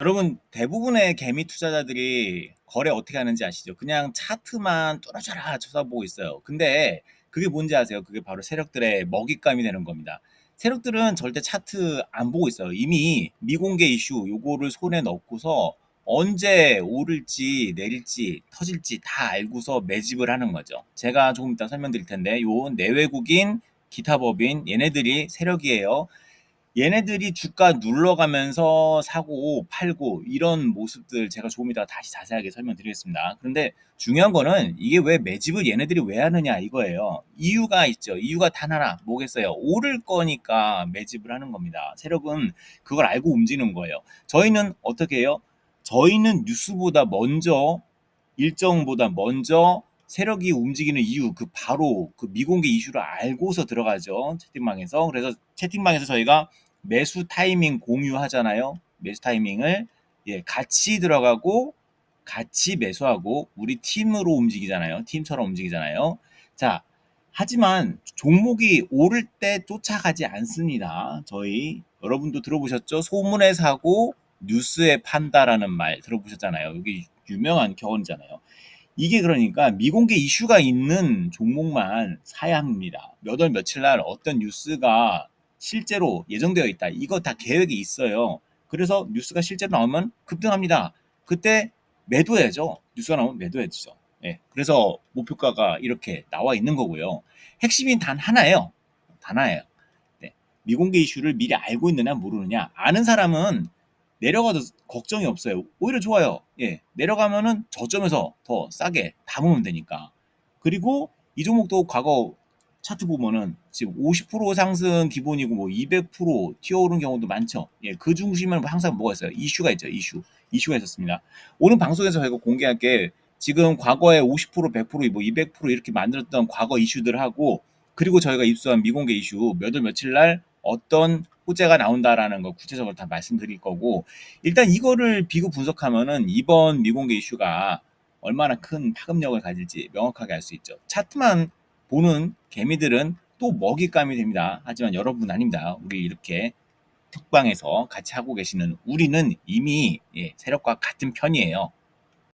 여러분 대부분의 개미 투자자들이 거래 어떻게 하는지 아시죠? 그냥 차트만 뚫어져라 쳐다보고 있어요. 근데 그게 뭔지 아세요? 그게 바로 세력들의 먹잇감이 되는 겁니다. 세력들은 절대 차트 안 보고 있어요. 이미 미공개 이슈 요거를 손에 넣고서 언제 오를지 내릴지 터질지 다 알고서 매집을 하는 거죠. 제가 조금 이따 설명드릴 텐데 요 내외국인 기타 법인 얘네들이 세력이에요. 얘네들이 주가 눌러가면서 사고 팔고 이런 모습들 제가 조금 이따 다시 자세하게 설명드리겠습니다. 그런데 중요한 거는 이게 왜 매집을 얘네들이 왜 하느냐 이거예요. 이유가 있죠. 이유가 단 하나 뭐겠어요? 오를 거니까 매집을 하는 겁니다. 세력은 그걸 알고 움직이는 거예요. 저희는 어떻게 해요? 저희는 뉴스보다 먼저 일정보다 먼저 세력이 움직이는 이유 그 바로 그 미공개 이슈를 알고서 들어가죠 채팅방에서. 그래서 채팅방에서 저희가 매수 타이밍 공유하잖아요. 매수 타이밍을 예 같이 들어가고 같이 매수하고 우리 팀으로 움직이잖아요. 팀처럼 움직이잖아요. 자 하지만 종목이 오를 때 쫓아가지 않습니다. 저희 여러분도 들어보셨죠? 소문에 사고 뉴스에 판다라는 말 들어보셨잖아요. 여기 유명한 경험이잖아요 이게 그러니까 미공개 이슈가 있는 종목만 사야 합니다. 몇 월 며칠 날 어떤 뉴스가 실제로 예정되어 있다. 이거 다 계획이 있어요. 그래서 뉴스가 실제로 나오면 급등합니다. 그때 매도해야죠. 뉴스가 나오면 매도해야죠. 예. 그래서 목표가가 이렇게 나와 있는 거고요. 핵심이 단 하나예요. 단 하나예요. 네. 미공개 이슈를 미리 알고 있느냐 모르느냐. 아는 사람은 내려가도 걱정이 없어요. 오히려 좋아요. 예. 내려가면은 저점에서 더 싸게 담으면 되니까. 그리고 이 종목도 과거 차트 보면은 지금 50% 상승 기본이고 뭐 200% 튀어오른 경우도 많죠. 예. 그 중심은 항상 뭐가 있어요? 이슈가 있죠. 이슈. 이슈가 있었습니다. 오늘 방송에서 저희가 공개할 게 지금 과거에 50% 100%뭐 200% 이렇게 만들었던 과거 이슈들하고 그리고 저희가 입수한 미공개 이슈 몇월 며칠 날 어떤 호재가 나온다라는 거 구체적으로 다 말씀드릴 거고 일단 이거를 비교 분석하면은 이번 미공개 이슈가 얼마나 큰 파급력을 가질지 명확하게 알 수 있죠. 차트만 보는 개미들은 또 먹잇감이 됩니다. 하지만 여러분 아닙니다. 우리 이렇게 특방에서 같이 하고 계시는 우리는 이미 예, 세력과 같은 편이에요.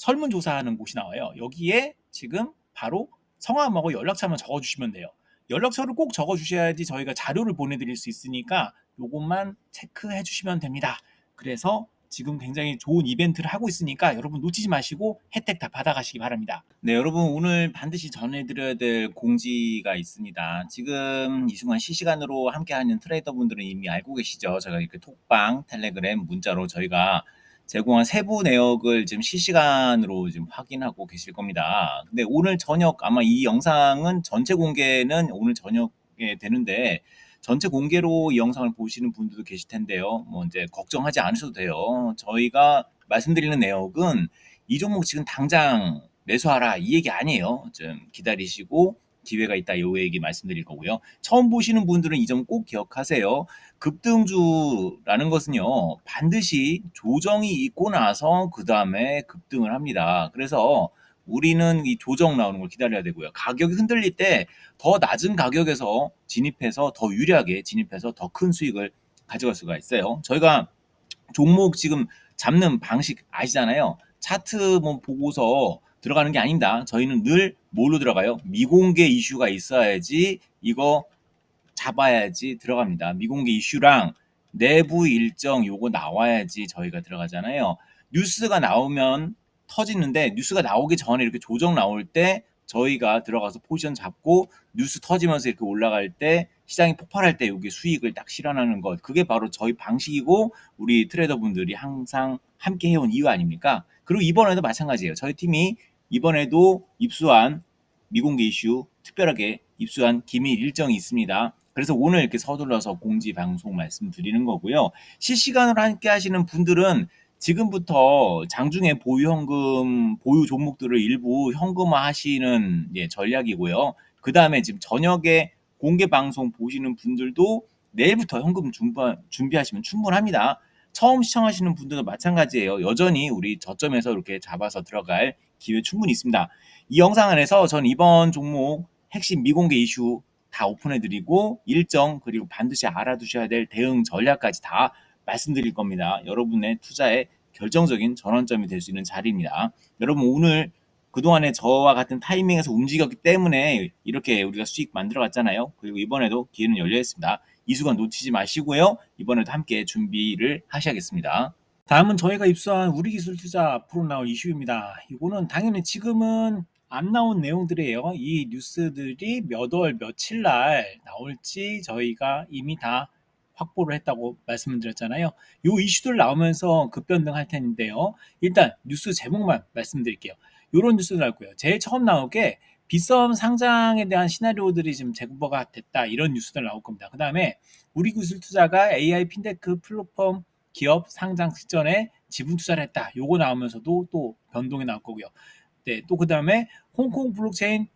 설문조사하는 곳이 나와요. 여기에 지금 바로 성함하고 연락처만 적어주시면 돼요. 연락처를 꼭 적어주셔야지 저희가 자료를 보내드릴 수 있으니까 요것만 체크해 주시면 됩니다. 그래서 지금 굉장히 좋은 이벤트를 하고 있으니까 여러분 놓치지 마시고 혜택 다 받아가시기 바랍니다. 네, 여러분 오늘 반드시 전해드려야 될 공지가 있습니다. 지금 이 순간 실시간으로 함께하는 트레이더분들은 이미 알고 계시죠? 제가 이렇게 톡방, 텔레그램, 문자로 저희가 제공한 세부 내역을 지금 실시간으로 지금 확인하고 계실 겁니다. 근데 오늘 저녁 아마 이 영상은 전체 공개는 오늘 저녁에 되는데 전체 공개로 이 영상을 보시는 분들도 계실 텐데요. 뭐 이제 걱정하지 않으셔도 돼요. 저희가 말씀드리는 내역은 이 종목 지금 당장 매수하라 이 얘기 아니에요. 좀 기다리시고 기회가 있다 이 얘기 말씀드릴 거고요. 처음 보시는 분들은 이 점 꼭 기억하세요. 급등주라는 것은요 반드시 조정이 있고 나서 그 다음에 급등을 합니다. 그래서 우리는 이 조정 나오는 걸 기다려야 되고요. 가격이 흔들릴 때 더 낮은 가격에서 진입해서 더 유리하게 진입해서 더 큰 수익을 가져갈 수가 있어요. 저희가 종목 지금 잡는 방식 아시잖아요. 차트 뭐 보고서 들어가는 게 아닙니다. 저희는 늘 뭘로 들어가요? 미공개 이슈가 있어야지 이거 잡아야지 들어갑니다. 미공개 이슈랑 내부 일정 요거 나와야지 저희가 들어가잖아요. 뉴스가 나오면 터지는데 뉴스가 나오기 전에 이렇게 조정 나올 때 저희가 들어가서 포지션 잡고 뉴스 터지면서 이렇게 올라갈 때 시장이 폭발할 때 여기 수익을 딱 실현하는 것 그게 바로 저희 방식이고 우리 트레이더분들이 항상 함께 해온 이유 아닙니까? 그리고 이번에도 마찬가지예요. 저희 팀이 이번에도 입수한 미공개 이슈 특별하게 입수한 기밀 일정이 있습니다. 그래서 오늘 이렇게 서둘러서 공지 방송 말씀드리는 거고요. 실시간으로 함께 하시는 분들은 지금부터 장중에 보유 현금 보유 종목들을 일부 현금화 하시는 예, 전략이고요. 그 다음에 지금 저녁에 공개 방송 보시는 분들도 내일부터 현금 준비, 준비하시면 충분합니다. 처음 시청하시는 분들도 마찬가지예요. 여전히 우리 저점에서 이렇게 잡아서 들어갈 기회 충분히 있습니다. 이 영상 안에서 전 이번 종목 핵심 미공개 이슈 다 오픈해드리고 일정 그리고 반드시 알아두셔야 될 대응 전략까지 다 말씀드릴 겁니다. 여러분의 투자에 결정적인 전환점이 될 수 있는 자리입니다. 여러분 오늘 그동안에 저와 같은 타이밍에서 움직였기 때문에 이렇게 우리가 수익 만들어 갔잖아요. 그리고 이번에도 기회는 열려 있습니다. 이 순간 놓치지 마시고요. 이번에도 함께 준비를 하셔야겠습니다. 다음은 저희가 입수한 우리 기술 투자 앞으로 나올 이슈입니다. 이거는 당연히 지금은 안 나온 내용들이에요. 이 뉴스들이 몇 월 며칠 날 나올지 저희가 이미 다 확보를 했다고 말씀을 드렸잖아요. 요 이슈들 나오면서 급변동할 텐데요. 일단 뉴스 제목만 말씀드릴게요. 요런 뉴스 거예요. 제일 처음 나올 게 빗썸 상장에 대한 시나리오들이 지금 제공가 됐다 이런 뉴스들 나올 겁니다. 그 다음에 우리 기술 투자가 AI 핀테크 플랫폼 기업 상장 직전에 지분 투자를 했다. 요거 나오면서도 또 변동이 나올 거고요. 네, 또 그 다음에 홍콩 블록체인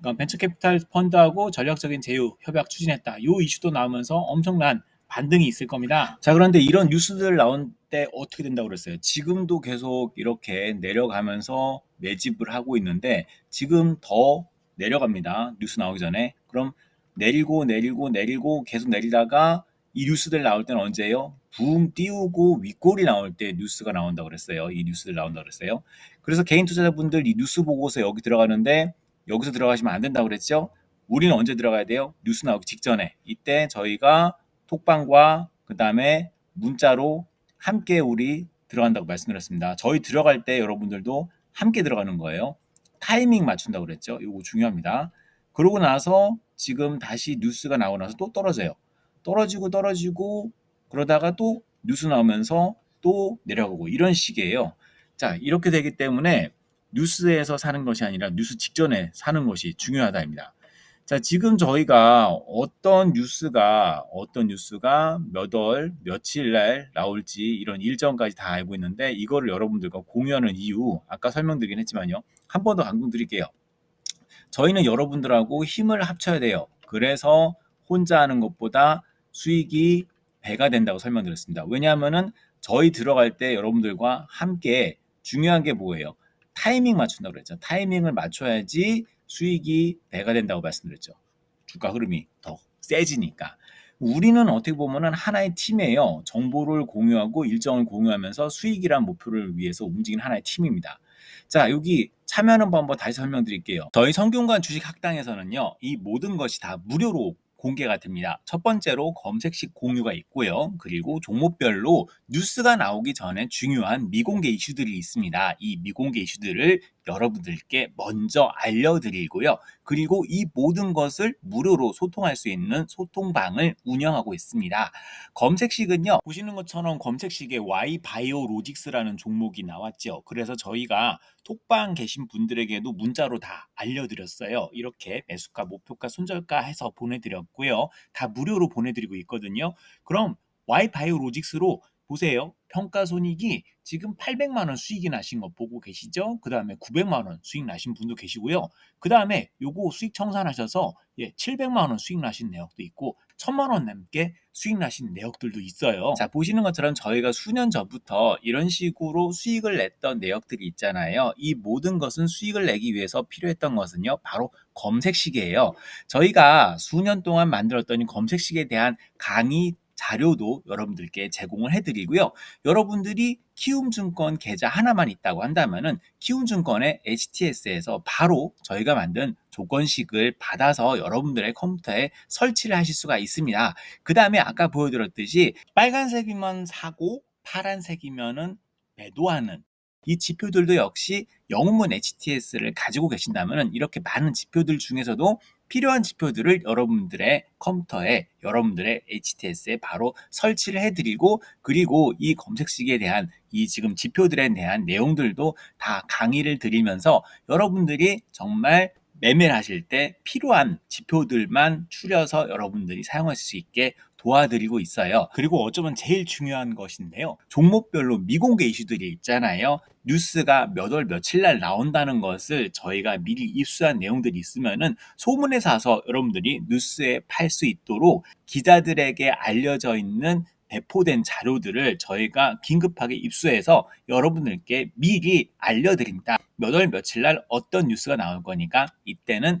그러니까 벤처 캐피탈 펀드하고 전략적인 제휴 협약 추진했다. 요 이슈도 나오면서 엄청난 반등이 있을 겁니다. 자, 그런데 이런 뉴스들 나온 때 어떻게 된다고 그랬어요? 지금도 계속 이렇게 내려가면서 매집을 하고 있는데 지금 더 내려갑니다. 뉴스 나오기 전에. 그럼 내리고 내리고 내리고 계속 내리다가 이 뉴스들 나올 때는 언제예요? 붕 띄우고 윗골이 나올 때 뉴스가 나온다고 그랬어요. 이 뉴스들 나온다고 그랬어요. 그래서 개인 투자자분들 이 뉴스 보고서 여기 들어가는데 여기서 들어가시면 안 된다고 그랬죠? 우리는 언제 들어가야 돼요? 뉴스 나오기 직전에. 이때 저희가 톡방과 그 다음에 문자로 함께 우리 들어간다고 말씀드렸습니다. 저희 들어갈 때 여러분들도 함께 들어가는 거예요. 타이밍 맞춘다고 그랬죠. 이거 중요합니다. 그러고 나서 지금 다시 뉴스가 나오고 나서 또 떨어져요. 떨어지고 떨어지고 그러다가 또 뉴스 나오면서 또 내려가고 이런 식이에요. 자, 이렇게 되기 때문에 뉴스에서 사는 것이 아니라 뉴스 직전에 사는 것이 중요하다입니다. 자, 지금 저희가 어떤 뉴스가 어떤 뉴스가 몇 월, 며칠 날 나올지 이런 일정까지 다 알고 있는데 이거를 여러분들과 공유하는 이유 아까 설명드리긴 했지만요. 한 번 더 강조드릴게요. 저희는 여러분들하고 힘을 합쳐야 돼요. 그래서 혼자 하는 것보다 수익이 배가 된다고 설명드렸습니다. 왜냐하면은 저희 들어갈 때 여러분들과 함께 중요한 게 뭐예요? 타이밍 맞춘다고 그랬죠. 타이밍을 맞춰야지 수익이 배가 된다고 말씀드렸죠. 주가 흐름이 더 세지니까. 우리는 어떻게 보면은 하나의 팀이에요. 정보를 공유하고 일정을 공유하면서 수익이란 목표를 위해서 움직이는 하나의 팀입니다. 자, 여기 참여하는 방법 다시 설명드릴게요. 저희 성균관 주식 학당에서는요, 이 모든 것이 다 무료로 공개가 됩니다. 첫 번째로 검색식 공유가 있고요. 그리고 종목별로 뉴스가 나오기 전에 중요한 미공개 이슈들이 있습니다. 이 미공개 이슈들을 여러분들께 먼저 알려드리고요. 그리고 이 모든 것을 무료로 소통할 수 있는 소통방을 운영하고 있습니다. 검색식은요, 보시는 것처럼 검색식에 Y 바이오 로직스라는 종목이 나왔죠. 그래서 저희가 톡방 계신 분들에게도 문자로 다 알려드렸어요. 이렇게 매수가, 목표가, 손절가 해서 보내드렸고요. 다 무료로 보내드리고 있거든요. 그럼 Y 바이오 로직스로 보세요. 평가 손익이 지금 800만 원 수익이 나신 거 보고 계시죠? 그 다음에 900만 원 수익 나신 분도 계시고요. 그 다음에 요거 수익 청산하셔서 예, 700만 원 수익 나신 내역도 있고 1000만 원 넘게 수익 나신 내역들도 있어요. 자, 보시는 것처럼 저희가 수년 전부터 이런 식으로 수익을 냈던 내역들이 있잖아요. 이 모든 것은 수익을 내기 위해서 필요했던 것은요. 바로 검색식이에요. 저희가 수년 동안 만들었던 이 검색식에 대한 강의 자료도 여러분들께 제공을 해드리고요. 여러분들이 키움증권 계좌 하나만 있다고 한다면은 키움증권의 HTS에서 바로 저희가 만든 조건식을 받아서 여러분들의 컴퓨터에 설치를 하실 수가 있습니다. 그 다음에 아까 보여드렸듯이 빨간색이면 사고 파란색이면은 매도하는 이 지표들도 역시 영문 HTS를 가지고 계신다면 이렇게 많은 지표들 중에서도 필요한 지표들을 여러분들의 컴퓨터에 여러분들의 HTS에 바로 설치를 해드리고 그리고 이 검색식에 대한 이 지금 지표들에 대한 내용들도 다 강의를 드리면서 여러분들이 정말 매매를 하실 때 필요한 지표들만 추려서 여러분들이 사용하실 수 있게 도와드리고 있어요. 그리고 어쩌면 제일 중요한 것인데요. 종목별로 미공개 이슈들이 있잖아요. 뉴스가 몇 월 며칠 날 나온다는 것을 저희가 미리 입수한 내용들이 있으면은 소문에 사서 여러분들이 뉴스에 팔 수 있도록 기자들에게 알려져 있는 배포된 자료들을 저희가 긴급하게 입수해서 여러분들께 미리 알려드립니다. 몇 월 며칠 날 어떤 뉴스가 나올 거니까 이때는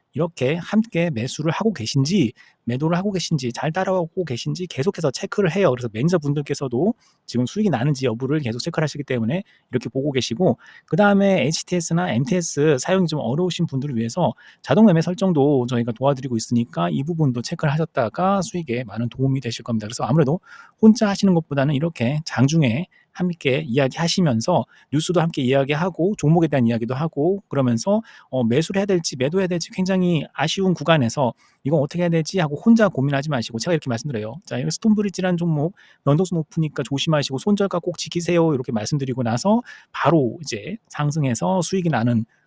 이렇게 함께 매수를 하고 계신지 매도를 하고 계신지 잘 따라오고 계신지 계속해서 체크를 해요. 그래서 매니저분들께서도 지금 수익이 나는지 여부를 계속 체크를 하시기 때문에 이렇게 보고 계시고 그 다음에 HTS나 MTS 사용이 좀 어려우신 분들을 위해서 자동 매매 설정도 저희가 도와드리고 있으니까 이 부분도 체크를 하셨다가 수익에 많은 도움이 되실 겁니다. 그래서 아무래도 혼자 하시는 것보다는 이렇게 장중에 함께 이야기하시면서 뉴스도 함께 이야기하고 종목에 대한 이야기도 하고 그러면서 어, 매수를 해야 될지 매도해야 될지 굉장히 아쉬운 구간에서 이건 어떻게 해야 되지 하고 혼자 고민하지 마시고 제가 이렇게 말씀드려요. 자, 여기 스톤브리지라는 종목 변동수 높으니까 조심하시고 손절가 꼭 지키세요. 이렇게 말씀드리고 나서 바로 이제 상승해서 수익이 나는